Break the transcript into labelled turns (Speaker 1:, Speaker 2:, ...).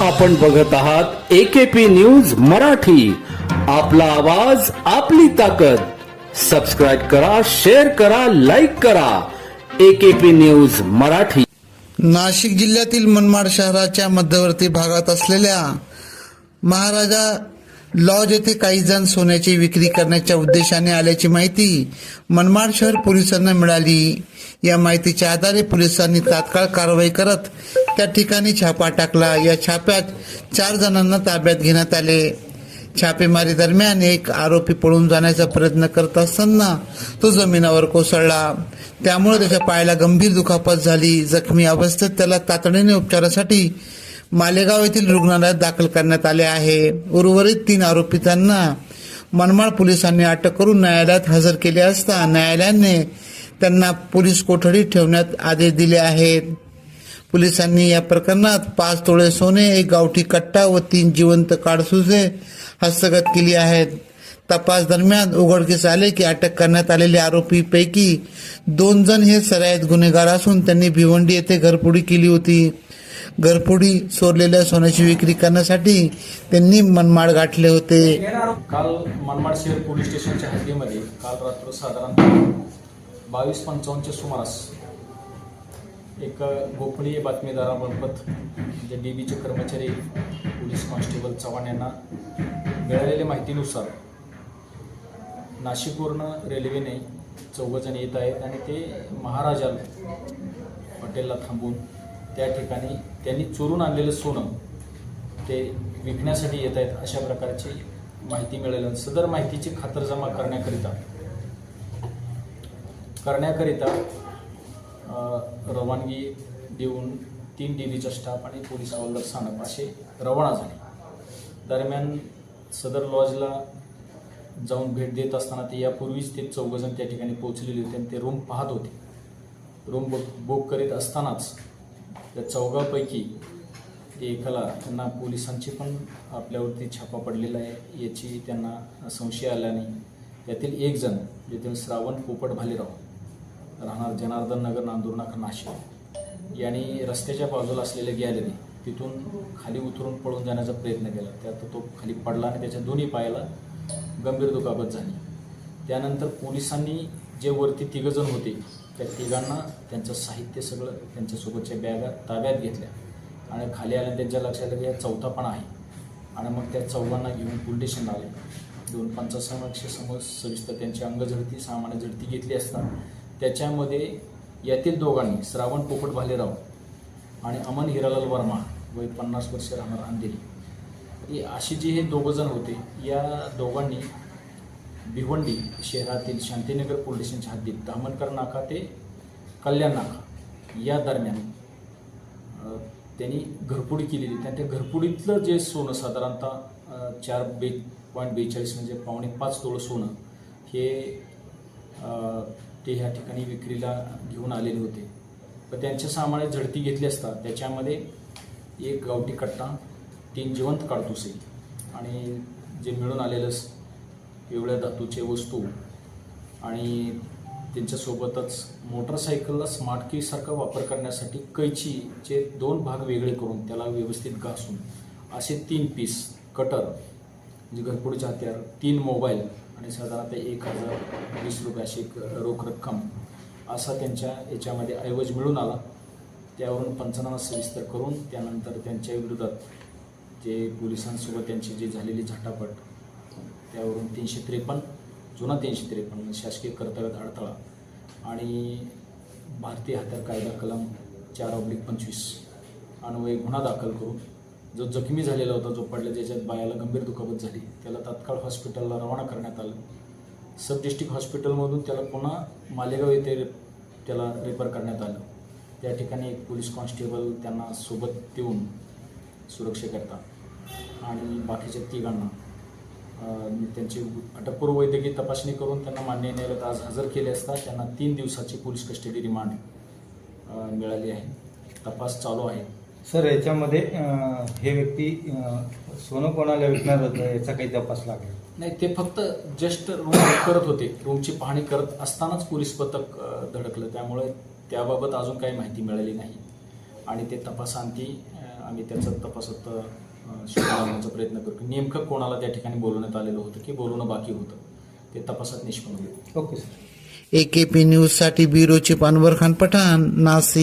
Speaker 1: आपण बघत आहात एकेपी न्यूज मराठी. आपला आवाज आपली ताकद. सबस्क्राईब करा शेअर करा लाईक करा. AKP news Marathi.
Speaker 2: नाशिक जिल्ह्यातील मनमाड शहराच्या मध्यवर्ती भागात असलेल्या महाराजा लॉज येथे काही जण सोन्याची विक्री करण्याच्या उद्देशाने आल्याची माहिती मनमाड शहर पोलिसांना मिळाली. या माहितीच्या आधारे पोलिसांनी तात्काळ कारवाई करत त्या ठिकाणी छापा टाकला. या छाप्यात चार जणांना ताब्यात घेण्यात आले. छापेमारी दरम्यान एक आरोपी पळून जाण्याचा प्रयत्न करत असताना तो जमिनावर कोसळला. त्यामुळे त्याच्या पायाला गंभीर दुखापत झाली. जखमी अवस्थेत त्याला तातडीने उपचारासाठी मालेगाव येथील रुग्णालयात दाखल करण्यात आले आहे. उर्वरित तीन आरोपितांना मनमाड पोलिसांनी अटक करून न्यायालयात हजर केले असता न्यायालयाने त्यांना पोलीस कोठडीत ठेवण्यात आदेश दिले आहेत. पोलिसांनी या प्रकरणात पाच तोळे सोने एक गावठी कट्टा व तीन जिवंत काडसुसे हस्तगत केली आहेत. तपास दरम्यान उघडकीस आले की अटक करण्यात आलेल्या आरोपीपैकी दोन जण हे सराईत गुन्हेगार असून त्यांनी भिवंडी येथे घरफोडी केली होती. घरफोडी चोरलेल्या सोन्याची विक्री करण्यासाठी त्यांनी मनमाड गाठले होते.
Speaker 3: काल मनमाड शहर पोलीस स्टेशनच्या हद्दीमध्ये काल रात्र साधारण बावीस पंचावन्नच्या सुमारास एक गोपनीय बातमीदारामार्फत जे डी बीचे कर्मचारी पोलीस कॉन्स्टेबल चव्हाण यांना मिळालेल्या माहितीनुसार नाशिकवरनं रेल्वेने चौघजण येत आहेत आणि ते महाराजा हॉटेलला थांबून त्या ठिकाणी त्यांनी चोरून आणलेलं सोनं ते विकण्यासाठी येत आहेत अशा प्रकारची माहिती मिळाली सदर माहितीची खातरजमा करण्याकरिता करण्याकरिता रवानगी देऊन तीन डी स्टाफ आणि पोलीस हवालदार स्थानक असे रवाना झाले. दरम्यान सदर लॉजला जाऊन भेट देत असताना ते यापूर्वीच ते चौघजण त्या ठिकाणी पोहोचलेले होते आणि ते रूम पाहत होते. रूम बुक बुक करीत असतानाच त्या चौघापैकी ते एकाला त्यांना पोलिसांची पण आपल्यावरती छापा पडलेला आहे याची त्यांना संशय आल्याने त्यातील एक जण जेथील श्रावण पोपट भालेराव राहणार जनार्दन नगर नांदुरनाक नाशिक. यांनी रस्त्याच्या बाजूला असलेल्या गॅलरी तिथून खाली उतरून पळून जाण्याचा प्रयत्न केला. त्यात तो खाली पडला आणि त्याच्या दोन्ही पायाला गंभीर दुखापत झाली. त्यानंतर पोलिसांनी जे वरती तिघजण होते त्या तिघांना त्यांचं साहित्य सगळं त्यांच्यासोबतच्या बॅगा ताब्यात घेतल्या. आणि खाली आल्या त्यांच्या लक्षात आलं की हा चौथा पण आहे. आणि मग त्या चौघांना घेऊन पोलीस आले. दोन पंचासमक्ष समोर सविस्तर त्यांची अंगझडती सामान्य झडती घेतली असता त्याच्यामध्ये यातील दोघांनी श्रावण पोपट भालेराव आणि अमन हिरालाल वर्मा वय पन्नास वर्ष राहणार अंधेरी. अशी जी हे दोघं जण होते या दोघांनी भिवंडी शहरातील शांतीनगर पोलीस स्टेशनच्या हद्दीत दामनकर नाका ते कल्याण नाका या दरम्यान त्यांनी घरपुडी केलेली. त्या त्या घरपुडीतलं जे सोनं साधारणतः चार बे पॉईंट बेचाळीस म्हणजे पावणे पाच तोळं सोनं हे ते ह्या ठिकाणी विक्रीला घेऊन आलेले होते. पण त्यांच्या सामान्य झडती घेतली असता त्याच्यामध्ये एक गावठी कट्टा तीन जिवंत काडतुसे आणि जे मिळून आलेलं एवढ्या धातूचे वस्तू आणि त्यांच्यासोबतच मोटरसायकलला स्मार्ट कीसारखा वापर करण्यासाठी कैचीचे दोन भाग वेगळे करून त्याला व्यवस्थित घासून असे तीन पीस कटर म्हणजे घरपोडीचे हत्यार तीन मोबाईल आणि साधारणतः एक हजार वीस रुपये अशी एक रोख रक्कम असा त्यांच्या याच्यामध्ये ऐवज मिळून आला. त्यावरून पंचनामा सविस्तर करून त्यानंतर त्यांच्या विरोधात जे पोलिसांसोबत त्यांची जी झालेली झटापट त्यावरून तीनशे त्रेपन्न जुना तीनशे त्रेपन्न शासकीय कर्तव्यात अडथळा आणि भारतीय हत्यार कायदा कलम चार ऑब्लिक पंचवीस अन्वये गुन्हा दाखल करून जो जखमी झालेला होता जो पडला ज्याच्यात बायाला गंभीर दुखापत झाली. त्याला तात्काळ हॉस्पिटलला रवाना करण्यात आलं. सब डिस्ट्रिक्ट हॉस्पिटलमधून त्याला पुन्हा मालेगाव येथे त्याला रेफर करण्यात आलं. त्या ठिकाणी एक पोलीस कॉन्स्टेबल त्यांना सोबत देऊन सुरक्षेकरता आणि बाकीच्या तिघांना त्यांची अटकपूर्व वैद्यकीय तपासणी करून त्यांना मान्य न्यायालयात आज हजर केले असता त्यांना तीन दिवसाची पोलीस कस्टडी रिमांड मिळाली आहे. तपास चालू आहे.
Speaker 4: सर याच्यामध्ये हे व्यक्ती सोनं कोणाला विकणार होतं याचा काही तपास लागेल.
Speaker 3: नाही ते फक्त जस्ट रूम करत होते. रूमची पाहणी करत असतानाच पोलीस पथक धडकलं. त्यामुळे त्याबाबत अजून काही माहिती मिळाली नाही. आणि ते तपासांती आम्ही त्याचा तपासात अं, शोध लावण्याचा प्रयत्न करू नेमकं कोणाला त्या ठिकाणी बोलवण्यात आलेलं होतं की बोलवणं बाकी होतं? ते तपासात निष्पन्न होईल.
Speaker 4: Okay sir.
Speaker 2: एकेपी न्यूजसाठी ब्युरो चीफ अनवर खान पठाण नाशिक